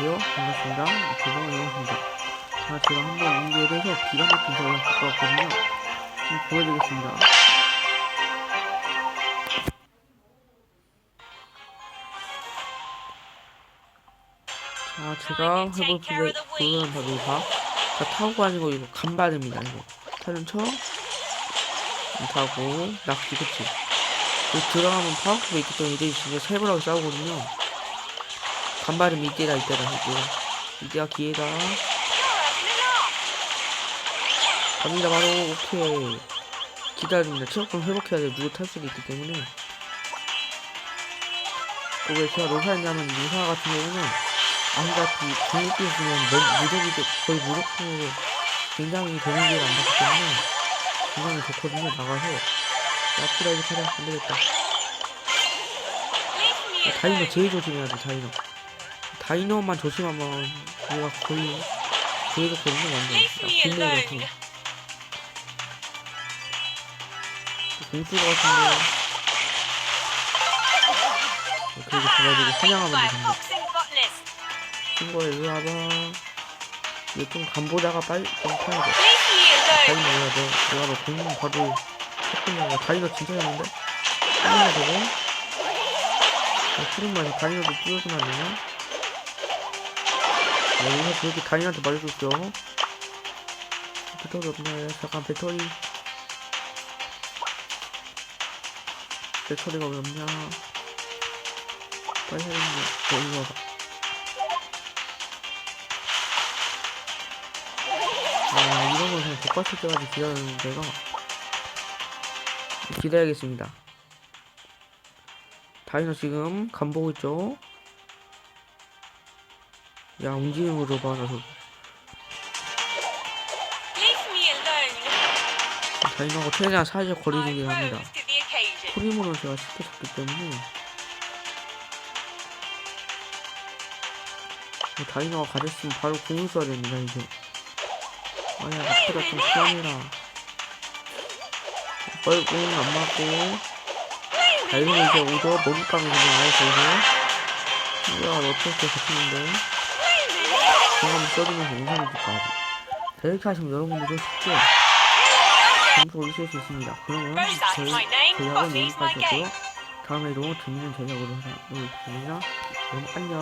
안녕하세요. 반갑습니다. 조정은 영입니다. 자, 제가 한번 이거에 대해서 기가 막힌 갖고 왔거든요. 좀 보여드리겠습니다. 자, 제가 해볼 그런 바로 봐. 자, 타고가 아니고 이거 간발입니다, 이거. 타는 쳐. 타고, 낚시, 그치. 들어가면 파워크가 있기 때문에 이제 진짜 세벌하게 싸우거든요. 간발은 이때다, 이때다, 이때다. 이때가 기회다. 갑니다, 바로, 오케이. 기다립니다. 체력좀 회복해야 돼. 누구 탈 수도 있기 때문에. 그왜 제가 로사했냐면, 로사 같은 경우는, 아무같이 중립기에서는 무적이 거의 무적으로 굉장히 데미지를 안 받기 때문에, 굉장히 좋거든요. 나가서. 야프라 이렇게 하자. 안 되겠다. 다이노 제일 조심해야 돼, 다이노. 다이노만 조심하면, 얘가 거의, 제일 좋거든요, 완전. 야, 분노 같은 거. 공수가 같은데. 그리고 잡아주고 사냥하면 된다. 친구야, 이리 와봐. 이거 좀 간보다가 빨리 좀 타야 돼. 다이노 해야 돼. 내가 너 공룡 바로 했구나. 다이노 진짜 잘하는데? 다이노 저거? 야, 푸른만에 다이노도 띄워주면 안 되냐? 여기서 저렇게 다이노한테 말해줬죠. 배터리 없네. 잠깐 배터리. 배터리가 왜 없냐? 빨리 해야겠네. 어, 이거 와봐. 아, 이런 건 그냥 족봤을 때까지 기다리는 데가 기다려야겠습니다. 다이너 지금 간 보고 있죠? 야, 움직임으로 봐, 나 저거. 다이너가 최대한 사회적 거리두기를 합니다. 프리모는 제가 잡기 때문에. 뭐 다이너가 가졌으면 바로 공을 써야 됩니다 이제. 아야 나보다 좀 피하느라 빨리 공은 안 맞고. 다이너가 이제 오죠 먹잇감이 그냥 아예 보이고. 이야 어떻게 잡히는데 공 한번 써주면서 영상을 줄까 이렇게 하시면 여러분들도 쉽게 점수 올리실 수 있습니다 그러면 저희 제작은 여기까지였고요. 다음에도 재밌는 제작으로 하도록 하겠습니다. 그럼 안녕.